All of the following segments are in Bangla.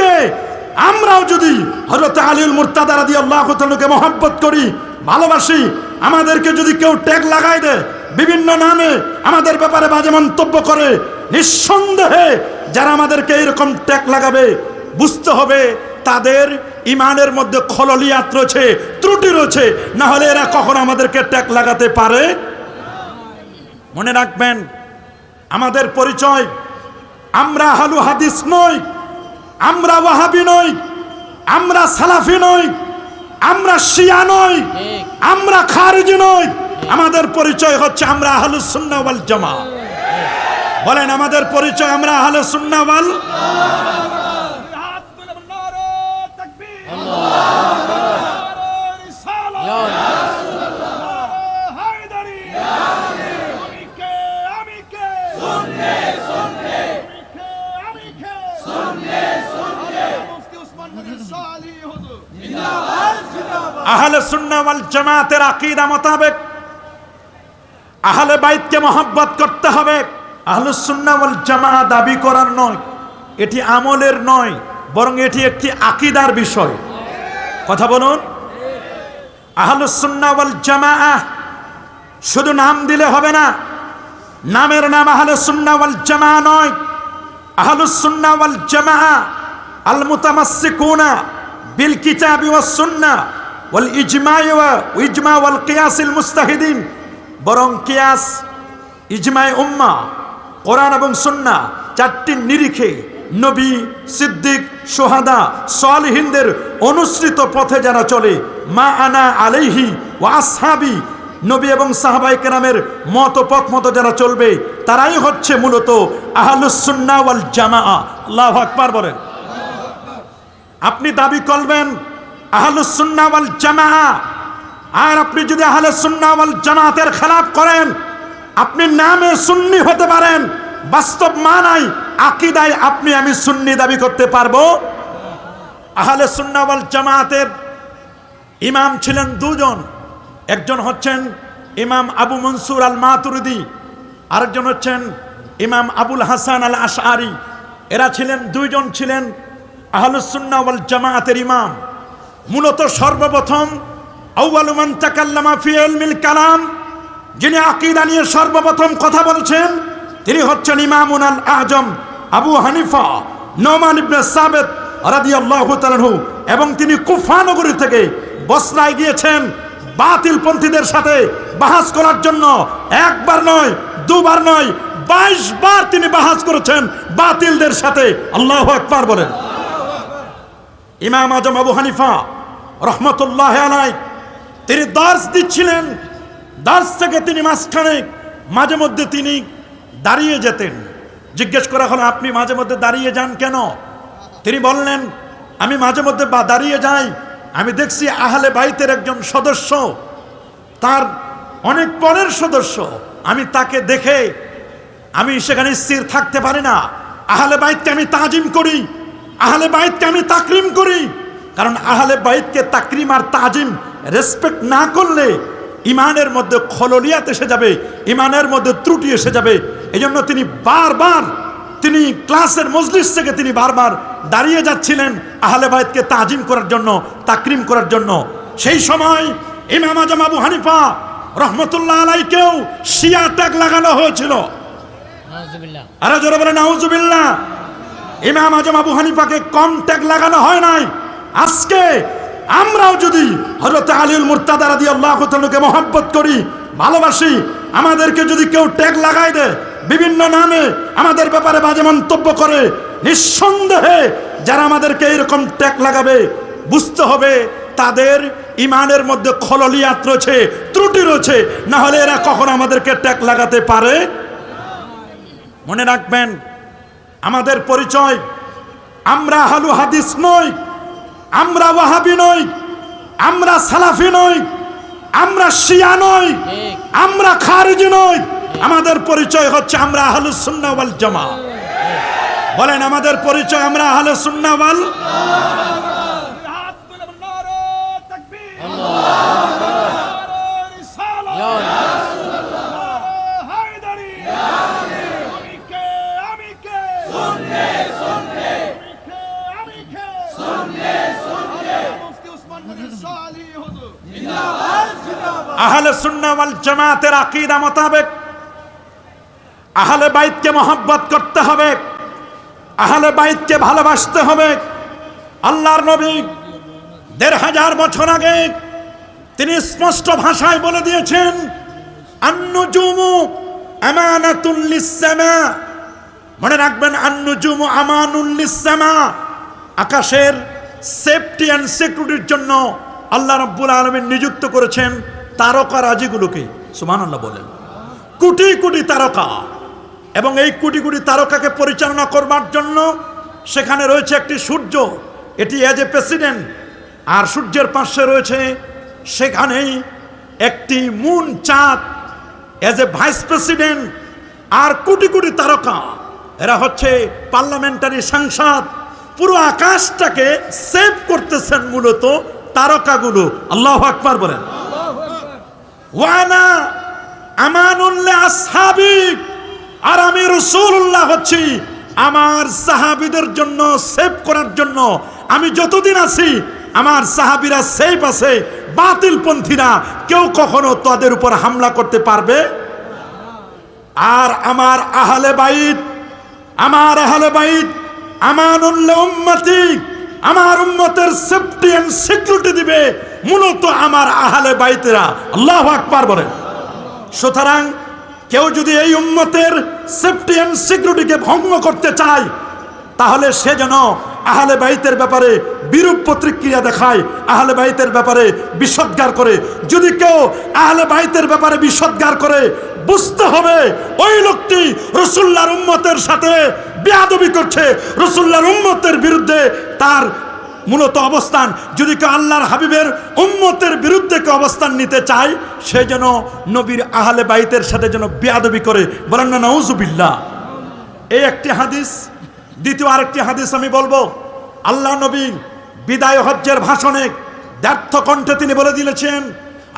আজকে আমরাও যদি হজরত আলীল মুর্তাদা রাদি আল্লাহ তাআলাকে মহব্বত করি, ভালোবাসি, আমাদেরকে যদি কেউ ট্যাগ লাগাই দেয়, বিভিন্ন নামে আমাদের ব্যাপারে বাজে মন্তব্য করে, নিঃসন্দেহে যারা আমাদেরকে এরকম ট্যাগ লাগাবে, বুঝতে হবে তাদের ইমানের মধ্যে খললিয়াত রয়েছে, ত্রুটি রয়েছে, না হলে এরা কখনো আমাদেরকে ট্যাগ লাগাতে পারে মনে রাখবেন, আমাদের পরিচয় আমরা হালু হাদিস নই আমরা ওয়াহাবি নই আমরা সালাফি নই আমরা শিয়া নই আমরা খারিজি নই। আমাদের পরিচয় হচ্ছে আমরা আহলে সুন্নাহ ওয়াল জামা বলেন আমাদের পরিচয় আমরা আহলে সুন্নাহ ওয়াল আহলে সুন্নাহ ওয়াল জামাতের আকীদা মোতাবেক আহলে বাইতকে মহব্বত করতে হবে। আহলে সুন্নাহ ওয়াল জামা দাবি করার নয়, এটি আমলের নয়, বরং এটি একটি আকীদার বিষয়। কথা বলুন। আহলে সুন্নাহ ওয়াল জামা শুধু নাম দিলে হবে না, নামের নাম আহলে সুন্নাহ ওয়াল জামা নয়। আহলে সুন্নাহ ওয়াল জামা আল মুতামাসসিকুনা বিল কিতাবি ওয়াস সুন্নাহ ওয়াল ইজমা'i ওয়া ইজমা ওয়াল কিয়াসিল মুস্তাহিদিন। বরং কিয়াস ইজমায় উম্মা, কোরআন এবং সুন্না, চারটি নিরিখে নবী, সিদ্দিক, সোহাদা, সালিহিনদের অনুসৃত পথে যারা চলে, মা আনা আলাইহি ও আসহাবি, নবী এবং সাহাবাই কেরামের মত পথ মতো যারা চলবে, তারাই হচ্ছে মূলত আহলুসুন্না ওয়াল জামা আল্লাহ আকবার বলেন। আপনি দাবি করবেন আহলুসুন্না ওয়াল জামা আর আপনি যদি আহলে সুন্না ওয়াল জামাতের খেলাপ করেন, আপনি নামে সুন্নি হতে পারেন। বাস্তব মানাই আকিদায় আপনি আমি সুন্নি দাবি করতে পারব। আহলে সুন্না ওয়াল জামাতের ইমাম ছিলেন দুজন। একজন হচ্ছেন ইমাম আবু মনসুর আল মাতুরিদি, আরেকজন হচ্ছেন ইমাম আবুল হাসান আল আশআরি। এরা ছিলেন, দুইজন ছিলেন আহলুসুন্না ওয়াল জামাতের ইমাম। মূলত সর্বপ্রথম আউয়ালু মান তাকাল্লামা ফি ইলমিল কালাম, যিনি আকীদা নিয়ে সর্বপ্রথম কথা বলেছেন, তিনি হচ্ছেন ইমামুন আল আজম আবু হানিফা নোমান এবং তিনি কুফা নগরী থেকে বসরায় গিয়েছেন বাতিল পন্থীদের সাথে বাহাস করার জন্য। একবার নয়, দুবার নয়, বাইশ বার তিনি বাহাস করেছেন বাতিলদের সাথে। আল্লাহ আকবার বলেন। ইমাম আজম আবু হানিফা রহমতুল্লাহ আলাই তিনি দার্স দিচ্ছিলেন। দার্স থেকে তিনি মাঝখানে, মাঝে মধ্যে তিনি দাঁড়িয়ে যেতেন। জিজ্ঞেস করা হলো, আপনি মাঝে মধ্যে দাঁড়িয়ে যান কেন? তিনি বললেন, আমি মাঝে মধ্যে বা দাঁড়িয়ে যাই। আমি দেখছি আহলে বাইতের একজন সদস্য, তার অনেক পরের সদস্য। আমি তাকে দেখে, আমি সেখানে স্থির থাকতে পারি না। আহলে বাইতকে আমি তাজিম করি। আহলে বাইতকে আমি তাকরিম করি। কারণ আহলে বাইতকে তাকরিম আর তাজিম রেসপেক্ট না করলে ইমানের মধ্যে খললিয়াত এসে যাবে ইমানের মধ্যে ত্রুটি এসে যাবে। এই জন্য তিনি বারবার তিনি ক্লাসের মজলিস থেকে তিনি বারবার দাঁড়িয়ে যাচ্ছিলেন আহলে বাইতকে তাজিম করার জন্য তাকরিম করার জন্য। সেই সময় ইমাম আজম আবু হানিফা রহমতুল্লাহ আলাইকেও শিয়া ট্যাগ লাগানো হয়েছিল। আরে জোরে বলে নাউজুবিল্লাহ। ইমাম আজম আবু হানিফাকে কম ট্যাগ লাগানো হয় নাই। আজকে আমরাও যদি হজরত আলীল মুর্তাদা রাদি আল্লাহ তাআলাকে মহব্বত করি, ভালোবাসি, আমাদেরকে যদি কেউ ট্যাগ লাগাই দেয়, বিভিন্ন নামে আমাদের ব্যাপারে বাজে মন্তব্য করে, নিঃসন্দেহে যারা আমাদেরকে এরকম ট্যাগ লাগাবে, বুঝতে হবে তাদের ইমানের মধ্যে খললিয়াত রয়েছে, ত্রুটি রয়েছে, না হলে এরা কখনো আমাদেরকে ট্যাগ লাগাতে পারে মনে রাখবেন আমাদের পরিচয়। আমরা হালু হাদিস নই, আমরা ওয়াহাবি নই, আমরা সালাফি নই, আমরা শিয়া নই, আমরা খারিজি নই। আমাদের পরিচয় হচ্ছে আমরা হালু সুন্নাওয়াল জামা বলেন, আমাদের পরিচয় আমরা আহলে সুন্নাহ আহলে সুন্নাহ ওয়াল জামাতের আকীদা মোতাবেক আহলে বাইতকে মহব্বত করতে হবে, আহলে বাইতকে ভালোবাসতে হবে। আল্লাহর নবী দেড় হাজার বছর আগে তিনি স্পষ্ট ভাষায় বলে দিয়েছেন, আন্নুজুমু আমানাতুল্লিসামা মনে রাখবেন, আন্নুজুমু আমানুল্লিসামা আকাশের সেফটি অ্যান্ড সিকিউরিটির জন্য আল্লাহ রব্বুল আলামিন নিযুক্ত করেছেন। তারকা রাজিগুলোকে, সুবহানাল্লাহ বলেন। কোটি কোটি তারকা। এবং এই কোটি কোটি তারকাকে পরিচালনা করবার জন্য সেখানে রয়েছে একটি সূর্য। এটি এজ এ প্রেসিডেন্ট আর সূর্যের পাশে রয়েছে সেখানেই একটি মুন চাঁদ। এজ এ ভাইস প্রেসিডেন্ট আর কোটি কোটি তারকা। এরা হচ্ছে পার্লামেন্টারি সাংসদ। পুরো আকাশটাকে সেভ করতেছেন মূলত তারকাগুলো। আল্লাহ আকবার বলেন। ওয়ানা আমানুল্লাহ আসহাবিক আর আমি রসুল্লাহ হচ্ছি। আমার সাহাবিদের জন্য সেভ করার জন্য আমি যতদিন আছি, আমার সাহাবিরা সেফ আছে, বাতিল পন্থীরা কেউ কখনো তাদের উপর হামলা করতে পারবে? আর আমার আহলে বাইত, আমার আহলে বাইত, আমানুল্লাহ উম্মতি আমার উম্মতের সেফটি এন্ড সিকিউরিটি দিবে মূলত আমার আহলে বাইতেরা। আল্লাহ আকবার বলেন। সুতরাং কেউ যদি এই উম্মতের সেফটি এন্ড সিকিউরিটিকে ভঙ্গ করতে চায়, তাহলে সে যেন আহলে বাইতের ব্যাপারে বিরূপ প্রতিক্রিয়া দেখায়, আহলে বাইতের ব্যাপারে বিষদগার করে। যদি কেউ আহলে বাইতের ব্যাপারে বিষদগার করে, বুঝতে হবে ওই লোকটি রসুল্লাহর উম্মতের সাথে বেয়াদবি করছে। রসুল্লাহর উম্মতের বিরুদ্ধে তার মূলত অবস্থান। যদি কেউ আল্লাহর হাবিবের উম্মতের বিরুদ্ধে কেউ অবস্থান নিতে চায়, সে যেন নবীর আহলে বাইতের সাথে যেন বেয়াদবি করে। বলেন না, নাউজুবিল্লাহ। এই একটি হাদিস, দ্বিতীয় আরেকটি হাদিস আমি বলব। আল্লাহ নবী বিদায় হজ্জের ভাষণে ব্যর্থ কণ্ঠে তিনি বলে দিয়েছেন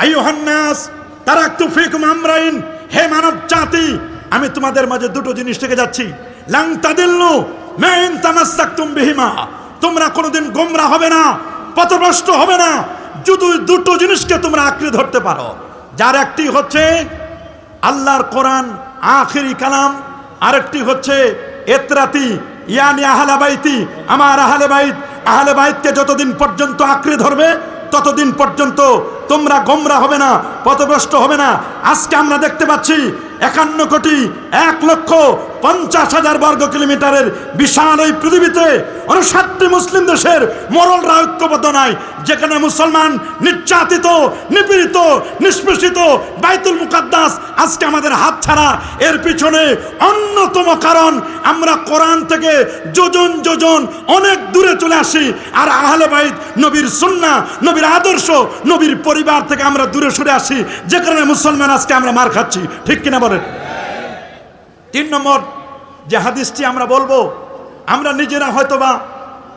আইহান্নাস তারা তুফিকুম আমরাইন। হে মানব জাতি, আমি তোমাদের মাঝে দুটো জিনিস থেকে যাচ্ছি। লাং তাদিল্লু মেইন তামাসাক্তুম বিহিমা। তোমরা কোনোদিন গোমরা হবে না, পথভ্রষ্ট হবে না, যদি দুটো জিনিসকে তোমরা আঁকড়ে ধরতে পারো। যার একটি হচ্ছে আল্লাহর কোরআন, আখেরি কালাম, আরেকটি হচ্ছে এতরাতি, ইয়ানি আহলে বাইতি, আমার আহলে বাইত, আহলে বাইতকে যতদিন পর্যন্ত আঁকড়ে ধরবে, ততদিন পর্যন্ত তোমরা গোমরা হবে না, পথভ্রষ্ট হবে না। আজকে আমরা দেখতে পাচ্ছি একান্ন কোটি এক লক্ষ পঞ্চাশ হাজার বর্গ কিলোমিটারের বিশাল এই পৃথিবীতে অনুষাটটি মুসলিম দেশের মরলরা ঐক্যবদ্ধ নাই যেখানে মুসলমান নির্যাতিত, নিপীড়িত, নিষ্পেষিত, বাইতুল মুকাদ্দাস আজকে আমাদের হাত ছাড়া। এর পিছনে অন্যতম কারণ, আমরা কোরআন থেকে যোজন যোজন অনেক দূরে চলে আসি। আর আহলে বাইত নবীর সুন্না, নবীর আদর্শ, নবীর পরিবার থেকে আমরা দূরে সরে আসি। যে কারণে মুসলমান আজকে আমরা মার খাচ্ছি। ঠিক কিনা বলেন? তিন নম্বর যে হাদিসটি আমরা বলব, আমরা নিজেরা হয়তোবা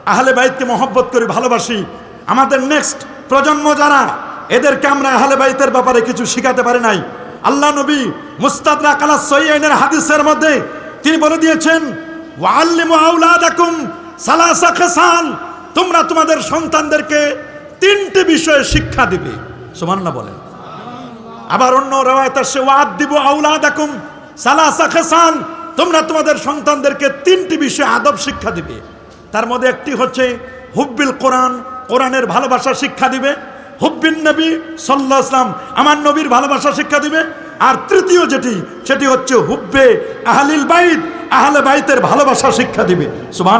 আহলে বাইতকে মহব্বত করি ভালোবাসি আমাদের নেক্সট প্রজন্ম যারা এদেরকে আমরা আহলে বাইতের ব্যাপারে কিছু শিখাতে পারি নাই। আল্লাহ নবী মুস্তাদরা কালা সৈয়নের হাদিসের মধ্যে তিনি বলে দিয়েছেন খেসাল। তোমরা তোমাদের সন্তানদেরকে তিনটি বিষয়ে শিক্ষা দিবে। সুবহানাল্লাহ বলেন। আবার অন্য রেওয়ায়ত আসছে ওয়াদ দিব আউলাদাকুম সালাসা খেসান তোমরা তোমাদের সন্তানদেরকে তিনটি বিষয়ে আদব শিক্ষা দিবে। তার মধ্যে একটি হচ্ছে হুব্বিল কোরআন কোরআনের ভালোবাসা শিক্ষা দিবে। হুব্বিন নবী সাল্লাহ আসলাম আমার নবীর ভালোবাসা শিক্ষা দিবে। আর তৃতীয় যেটি, সেটি হচ্ছে হুব্বে আহলিল বাইত, আহলে বাইতের ভালোবাসা শিক্ষা দিবে। সুবহান